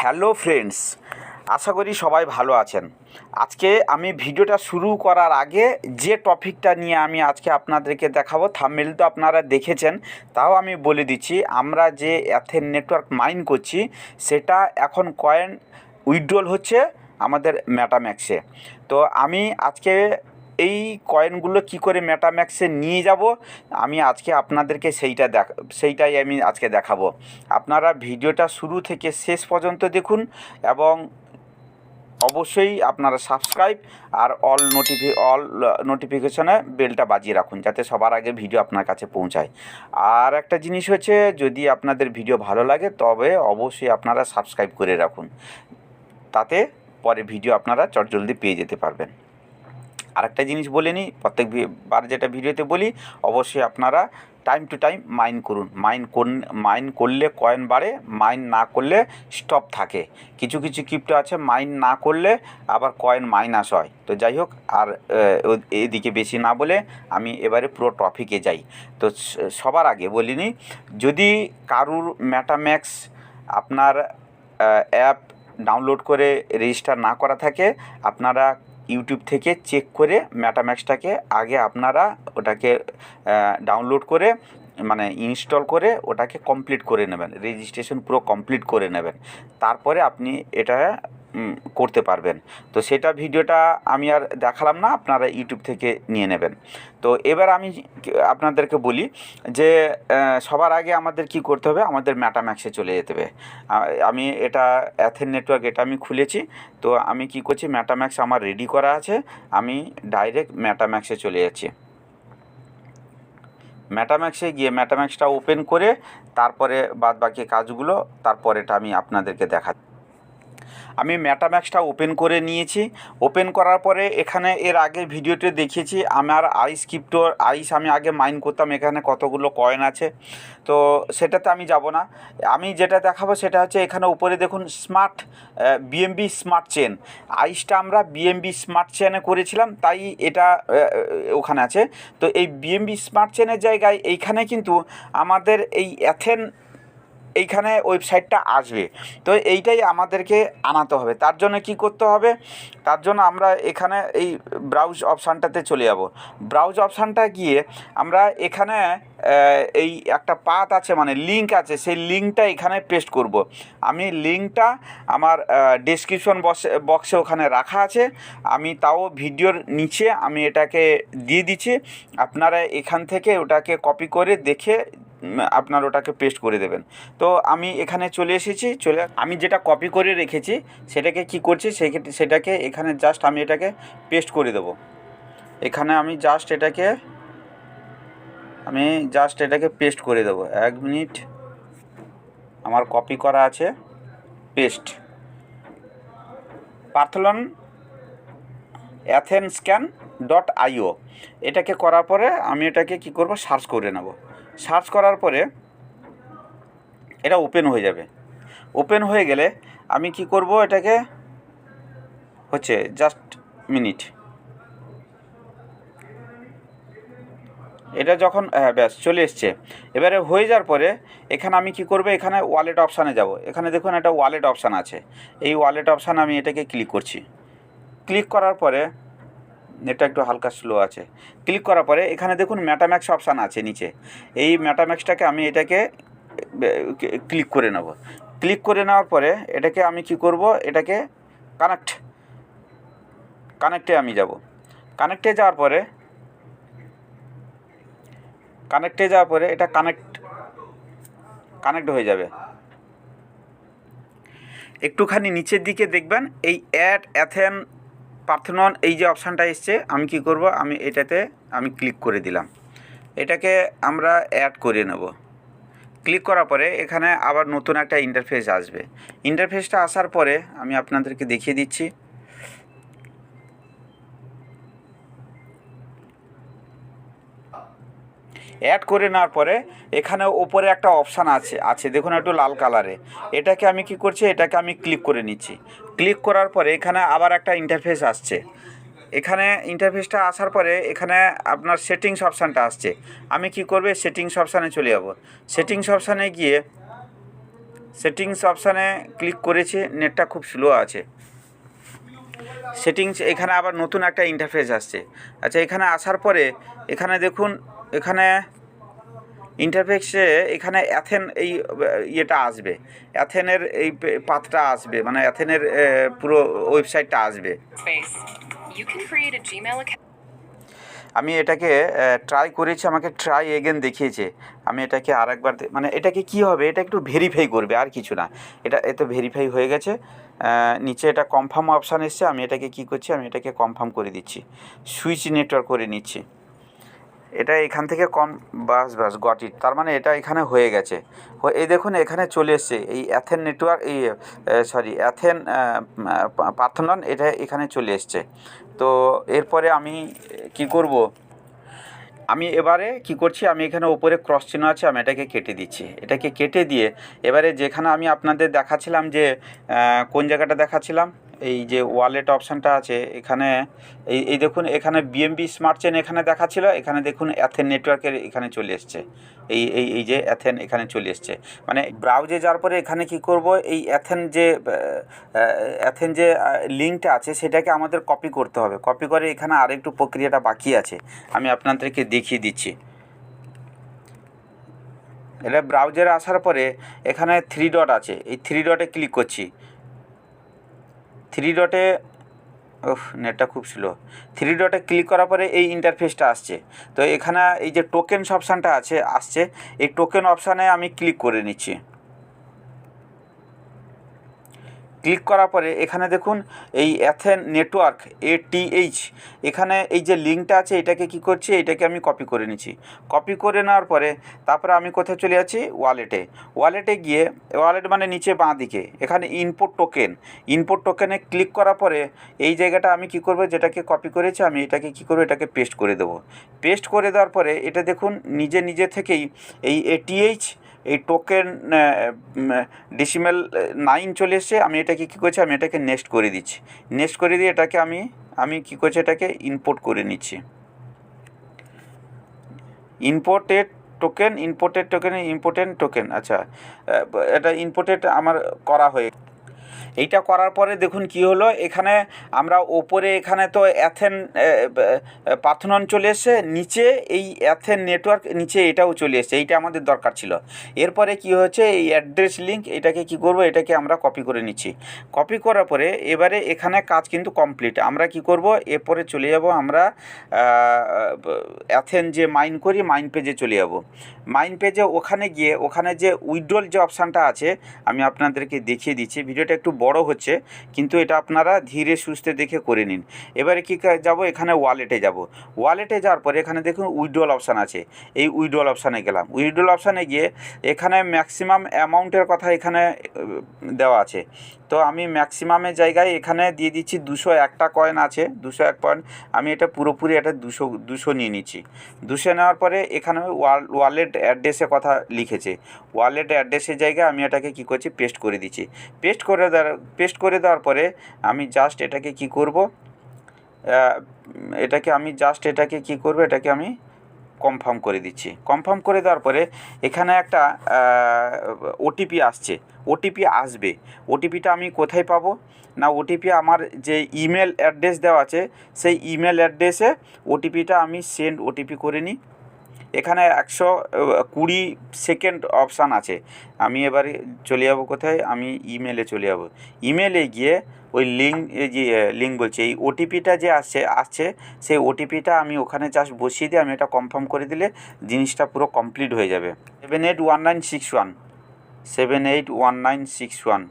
Hello friends, আশা করি সবাই ভালো আছেন। আজকে আমি ভিডিওটা শুরু করার আগে যে টপিকটা নিয়ে আমি আজকে আপনাদেরকে দেখাবো থামেল তো আপনারা দেখেছেন, তাও আমি বলে দিচ্ছি, আমরা যে অ্যাথেন নেটওয়ার্ক মাইন করছি, সেটা এখন কয়েন উইথড্রল হচ্ছে আমাদের ম্যাটাম্যাক্সে তো আমি আজকে এই কয়েনগুলো কি করে মেটাম্যাক্সে নিয়ে যাব, আমি আজকে আপনাদেরকে সেইটা দেখ, সেইটাই আমি আজকে দেখাবো। আপনারা ভিডিওটা শুরু থেকে শেষ পর্যন্ত দেখুন এবং অবশ্যই আপনারা সাবস্ক্রাইব আর অল নোটিফি অল নোটিফিকেশনে বেলটা বাজিয়ে রাখুন, যাতে সবার আগে ভিডিও আপনার কাছে পৌঁছায়। আর একটা জিনিস হচ্ছে, যদি আপনাদের ভিডিও ভালো লাগে, তবে অবশ্যই আপনারা সাবস্ক্রাইব করে রাখুন। তাতে পরে ভিডিও আপনারা চটজলদি পেয়ে যেতে পারবেন। আরেকটা জিনিস বলে নিই, প্রত্যেক বার যেটা ভিডিওতে বলি, অবশ্যই আপনারা টাইম টু টাইম মাইন করুন। মাইন মাইন করলে কয়েন বাড়ে মাইন না করলে স্টপ থাকে। কিছু কিছু ক্রিপ্টো আছে মাইন না করলে আবার কয়েন মাইনাস হয়। তো যাই হোক, আর এদিকে বেশি না বলে আমি এবারে পুরো টপিকে যাই। তো সবার আগে বলিনি যদি কারুর ম্যাটাম্যাক্স আপনার অ্যাপ ডাউনলোড করে রেজিস্টার না করা থাকে, আপনারা ইউটিউব থেকে চেক করে ম্যাটাম্যাক্সটাকে আগে আপনারা ওটাকে ডাউনলোড করে মানে ইনস্টল করে ওটাকে কমপ্লিট করে নেবেন। রেজিস্ট্রেশন পুরো কমপ্লিট করে নেবেন। তারপরে আপনি এটা করতে পারবেন। তো সেটা ভিডিওটা আমি আর দেখালাম না, আপনারা ইউটিউব থেকে নিয়ে নেবেন। তো এবার আমি আপনাদেরকে বলি যে সবার আগে আমাদের কি করতে হবে? আমাদের ম্যাটাম্যাক্সে চলে যেতে হবে। আমি এটা অ্যাথেন নেটওয়ার্ক এটা আমি খুলেছি। তো আমি কি করছি? ম্যাটাম্যাক্স আমার রেডি করা আছে। আমি ডাইরেক্ট ম্যাটাম্যাক্সে চলে যাচ্ছি। ম্যাটাম্যাক্সে গিয়ে ম্যাটাম্যাক্সটা ওপেন করে, তারপরে বাদ বাকি কাজগুলো, তারপরেটা আমি আপনাদেরকে দেখা আমি ম্যাটাম্যাক্সটা ওপেন করে নিয়েছি। ওপেন করার পরে এখানে এর আগে ভিডিওতে দেখিয়েছি, আমার আইস ক্রিপ্টোর আইস আমি আগে মাইন করতাম, এখানে কতগুলো কয়েন আছে। তো সেটাতে আমি যাব না। আমি যেটা দেখাবো সেটা হচ্ছে এখানে উপরে দেখুন স্মার্ট বিএমবি স্মার্ট চেন আইসটা আমরা বিএমবি স্মার্ট চেনে করেছিলাম, তাই এটা ওখানে আছে। তো এই বিএমবি স্মার্ট চেনের জায়গায় এইখানে কিন্তু আমাদের এই অ্যাথেন এইখানে ওয়েবসাইটটা আসবে। তো এইটাই আমাদেরকে আনাতে হবে। তার জন্য কি করতে হবে? তার জন্য আমরা এখানে এই ব্রাউজ অপশানটাতে চলে যাব। ব্রাউজ অপশানটা গিয়ে আমরা এখানে এই একটা পাত আছে মানে লিঙ্ক আছে, সেই লিঙ্কটা এখানে পেস্ট করব। আমি লিঙ্কটা আমার ডিসক্রিপশন বক্সে বক্সে ওখানে রাখা আছে। আমি তাও ভিডিওর নিচে আমি এটাকে দিয়ে দিচ্ছি। আপনারা এখান থেকে ওটাকে কপি করে দেখে আপনার ওটাকে পেস্ট করে দেবেন। তো আমি এখানে চলে এসেছি, চলে আমি যেটা কপি করে রেখেছি, সেটাকে কি করছি সেটাকে এখানে জাস্ট আমি এটাকে পেস্ট করে দেবো। এখানে আমি জাস্ট এটাকে, আমি জাস্ট এটাকে পেস্ট করে দেবো। এক মিনিট আমার কপি করা আছে পেস্ট পার্থলন অ্যাথেন স্ক্যান ডট আইও এটাকে করার পরে আমি এটাকে কি করব সার্চ করে নেব। সার্চ করার পরে এটা ওপেন হয়ে যাবে। ওপেন হয়ে গেলে আমি কি করব এটাকে? হচ্ছে জাস্ট মিনিট। এটা যখন হ্যাঁ ব্যাস, চলে এসছে। এবারে হয়ে যাওয়ার পরে এখানে আমি কি করব? এখানে ওয়ালেট অপশানে যাব। এখানে দেখুন একটা ওয়ালেট অপশান আছে। এই ওয়ালেট অপশান আমি এটাকে ক্লিক করছি। ক্লিক করার পরে এটা একটু হালকা স্লো আছে। ক্লিক করার পরে এখানে দেখুন ম্যাটাম্যাক্স অপশান আছে নিচে। এই ম্যাটাম্যাক্সটাকে আমি এটাকে ক্লিক করে নেব। ক্লিক করে নেওয়ার পরে এটাকে আমি কি করব? এটাকে কানেক্ট কানেক্টে আমি যাব। কানেক্টে যাওয়ার পরে কানেক্টে যাওয়ার পরে এটা কানেক্ট কানেক্ট হয়ে যাবে। একটুখানি নিচের দিকে দেখবেন, এই অ্যাড অ্যাথেন পার্থনন, এই যে অপশানটা এসছে, আমি কি করব? আমি এটাতে, আমি ক্লিক করে দিলাম। এটাকে আমরা অ্যাড করে নেব। ক্লিক করার পরে এখানে আবার নতুন একটা ইন্টারফেস আসবে। ইন্টারফেসটা আসার পরে আমি আপনাদেরকে দেখিয়ে দিচ্ছি। অ্যাড করে নেওয়ার পরে এখানে ওপরে একটা অপশান আছে আছে দেখুন একটু লাল কালারে এটাকে আমি কি করছি? এটাকে আমি ক্লিক করে নিচ্ছি। ক্লিক করার পরে এখানে আবার একটা ইন্টারফেস আসছে। এখানে ইন্টারফেসটা আসার পরে এখানে আপনার সেটিংস অপশানটা আসছে। আমি কি করবে? সেটিংস অপশানে চলে যাব। সেটিংস অপশানে গিয়ে সেটিংস অপশানে ক্লিক করেছি নেটটা খুব স্লো আছে। সেটিংস এখানে আবার নতুন একটা ইন্টারফেস আসছে। আচ্ছা এখানে আসার পরে এখানে দেখুন এখানে ইন্টারফেক্সে এখানে অ্যাথেন এই ইয়েটা আসবে। অ্যাথেনের এই পে- পাথটা আসবে। মানে অ্যাথেনের পুরো ওয়েবসাইটটা আসবে. আমি এটাকে ট্রাই করেছি আমাকে ট্রাই এগেন দেখিয়েছে। আমি এটাকে আর একবার মানে এটাকে কি হবে? এটা একটু ভেরিফাই করবে আর কিছু না। এটা এতে ভেরিফাই হয়ে গেছে। নিচে এটা কনফার্ম অপশান এসছে। আমি এটাকে কি করছি? আমি এটাকে কনফার্ম করে দিচ্ছি। সুইচ নেটওয়ার্ক করে নিচ্ছি। এটা এখান থেকে কম, বাস বাস গট ইট তার মানে এটা এখানে হয়ে গেছে। এই দেখুন, এখানে চলে এসছে। এই অ্যাথেন নেটওয়ার্ক এই সরি অ্যাথেন পার্থনন এটা এখানে চলে এসছে। তো এরপরে আমি কি করব? আমি এবারে কি করছি? আমি এখানে ওপরে ক্রস চিহ্ন আছে, আমি এটাকে কেটে দিচ্ছি। এটাকে কেটে দিয়ে, এবারে যেখানে আমি আপনাদের দেখাচ্ছিলাম যে কোন জায়গাটা দেখাচ্ছিলাম এই যে ওয়ালেট অপশানটা আছে, এখানে এই এই দেখুন, এখানে বিএমবি স্মার্ট চেন এখানে দেখাচ্ছিল, এখানে দেখুন অ্যাথেন নেটওয়ার্কের এখানে চলে এসছে। এই এই এই যে অ্যাথেন এখানে চলে এসছে। মানে ব্রাউজে যাওয়ার পরে এখানে কি করব? এই অ্যাথেন যে অ্যাথেন যে লিঙ্কটা আছে, সেটাকে আমাদের কপি করতে হবে। কপি করে এখানে আরেকটু প্রক্রিয়াটা বাকি আছে। আমি আপনাদেরকে দেখিয়ে দিচ্ছি। এটা ব্রাউজারে আসার পরে এখানে থ্রি ডট আছে। এই থ্রি ডটে ক্লিক করছি। থ্রি ডটে ওহ নেটটা খুব স্লো থ্রি ডটে ক্লিক করার পরে এই ইন্টারফেসটা আসছে। তো এখানে এই যে টোকেন অপশানটা আছে, আসছে। এই টোকেন অপশানে আমি ক্লিক করে নিচ্ছি। ক্লিক করার পরে এখানে দেখুন এই অ্যাথেন নেটওয়ার্ক এটিএইচ এখানে এই যে লিঙ্কটা আছে, এটাকে কি করছি? এটাকে আমি কপি করে নিচ্ছি। কপি করে নেওয়ার পরে তারপরে আমি কোথায় চলে যাচ্ছি? ওয়ালেটে ওয়ালেটে গিয়ে ওয়ালেট মানে নিচে বাঁ দিকে, এখানে ইনপুট টোকেন ইনপুট টোকেনে ক্লিক করার পরে এই জায়গাটা আমি কি করব? যেটাকে কপি করেছি, আমি এটাকে কি করব? এটাকে পেস্ট করে দেবো। পেস্ট করে দেওয়ার পরে এটা দেখুন, নিজে নিজে থেকেই এই এটিএইচ এই টোকেন ডিসিমেল নাইন চলে এসছে, আমি এটাকে কী করছি, আমি এটাকে নেক্সট করে দিচ্ছি। নেক্সট করে দিয়ে এটাকে আমি আমি কী করছি, এটাকে ইম্পোর্ট করে নিচ্ছি। Imported token imported token important token আচ্ছা এটা ইম্পোর্টেড আমার করা হয়ে এইটা করার পরে দেখুন কি হলো, এখানে আমরা ওপরে এখানে তো অ্যাথেন পাথনন চলে এসছে, নিচে এই অ্যাথেন নেটওয়ার্ক, নিচে এটাও চলে এসছে, এইটা আমাদের দরকার ছিল। এরপরে কি হচ্ছে এই অ্যাড্রেস লিঙ্ক, এটাকে কি করব, এটাকে আমরা কপি করে নিচ্ছি। কপি করার পরে এবারে এখানে কাজ কিন্তু কমপ্লিট। আমরা কি করব, এরপরে চলে যাব আমরা অ্যাথেন যে মাইন করি, মাইন পেজে চলে যাব। মাইন পেজে ওখানে গিয়ে, ওখানে যে উইড্রল যে অপশানটা আছে, আমি আপনাদেরকে দেখিয়ে দিচ্ছি। ভিডিওটা একটু বড় হচ্ছে, কিন্তু এটা আপনারা ধীরে সুস্থে দেখে করে নিন। এবারে কী যাব? এখানে ওয়ালেটে যাব। ওয়ালেটে যাওয়ার পরে এখানে দেখুন উইড্রল অপশান আছে। এই উইড্রল অপশানে গেলাম। উইড্রল অপশানে গিয়ে এখানে ম্যাক্সিমাম অ্যামাউন্টের কথা এখানে দেওয়া আছে। তো আমি ম্যাক্সিমামের জায়গায় এখানে দিয়ে দিচ্ছি দুশো একটা কয়েন আছে। দুশো এক পয়েন্ট আমি এটা পুরোপুরি এটা দুশো দুশো নিয়ে নিচ্ছি। দুশো নেওয়ার পরে এখানে ওয়াল ওয়ালেট অ্যাড্রেসে কথা লিখেছে। ওয়ালেট অ্যাড্রেসের জায়গায় আমি এটাকে কী করছি? পেস্ট করে দিচ্ছি। পেস্ট করে দেওয়ার পেস্ট করে দেওয়ার পরে আমি জাস্ট এটাকে কি করব? এটাকে আমি জাস্ট এটাকে কি করব? এটাকে আমি কনফার্ম করে দিচ্ছি। কনফার্ম করে দেওয়ার পরে এখানে একটা ওটিপি আসছে। ওটিপি আসবে। ওটিপিটা আমি কোথায় পাবো? না ওটিপি আমার যে ইমেল অ্যাড্রেস দেওয়া আছে, সেই ইমেল অ্যাড্রেসে ওটিপিটা আমি সেন্ড ওটিপি করে নিই। এখানে একশো কুড়ি সেকেন্ড অপশান আছে। আমি এবারে চলে যাব কোথায়? আমি ইমেলে চলে যাব। ইমেলে গিয়ে ওই লিঙ্ক যে লিঙ্ক বলছে, এই ওটিপিটা যে আসছে আসছে, সেই ওটিপিটা আমি ওখানে জাস্ট বসিয়ে দিয়ে আমি এটা কনফার্ম করে দিলে জিনিসটা পুরো কমপ্লিট হয়ে যাবে। Seven eight one nine six one seven eight one nine six one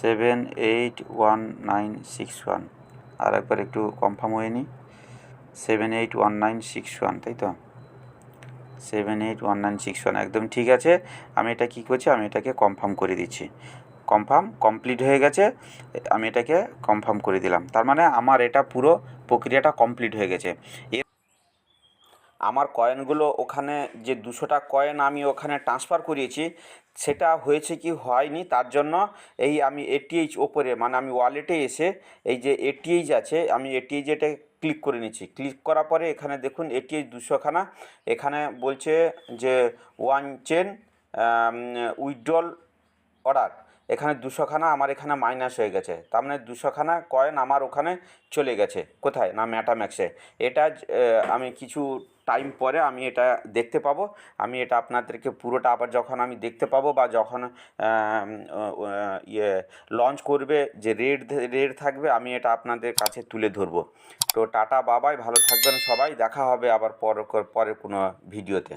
seven eight one nine six one আর একবার একটু কনফার্ম হয়ে নিই। Seven eight one nine six one তাই তো? Seven eight one nine six one একদম ঠিক আছে। আমি এটা কী করছি? আমি এটাকে কনফার্ম করে দিচ্ছি। কনফার্ম কমপ্লিট হয়ে গেছে। আমি এটাকে কনফার্ম করে দিলাম। তার মানে আমার এটা পুরো প্রক্রিয়াটা কমপ্লিট হয়ে গেছে। আমার কয়েনগুলো ওখানে যে দুশোটা কয়েন আমি ওখানে ট্রান্সফার করিয়েছি, সেটা হয়েছে কি হয়নি, তার জন্য এই আমি এটিএইচ ওপরে মানে আমি ওয়ালেটে এসে এই যে এটিএইচ আছে, আমি এটিএইচ এটা ক্লিক করে নিচ্ছি ক্লিক করার পরে এখানে দেখুন এটিএইচ দুশোখানা, এখানে বলছে যে ওয়ান চেন উইথড্রল অর্ডার এখানে দুশোখানা, আমার এখানে মাইনাস হয়ে গেছে। তার মানে দুশোখানা কয়েন আমার ওখানে চলে গেছে। কোথায়? না ম্যাটাম্যাক্সে এটা আমি কিছু টাইম পরে আমি এটা দেখতে পাবো। আমি এটা আপনাদেরকে পুরোটা আবার যখন আমি দেখতে পাবো বা যখন ইয়ে লঞ্চ করবে, যে রেড রেড থাকবে, আমি এটা আপনাদের কাছে তুলে ধরবো। তো টাটা বাবাই ভালো থাকবেন সবাই। দেখা হবে আবার পর পরের কোনো ভিডিওতে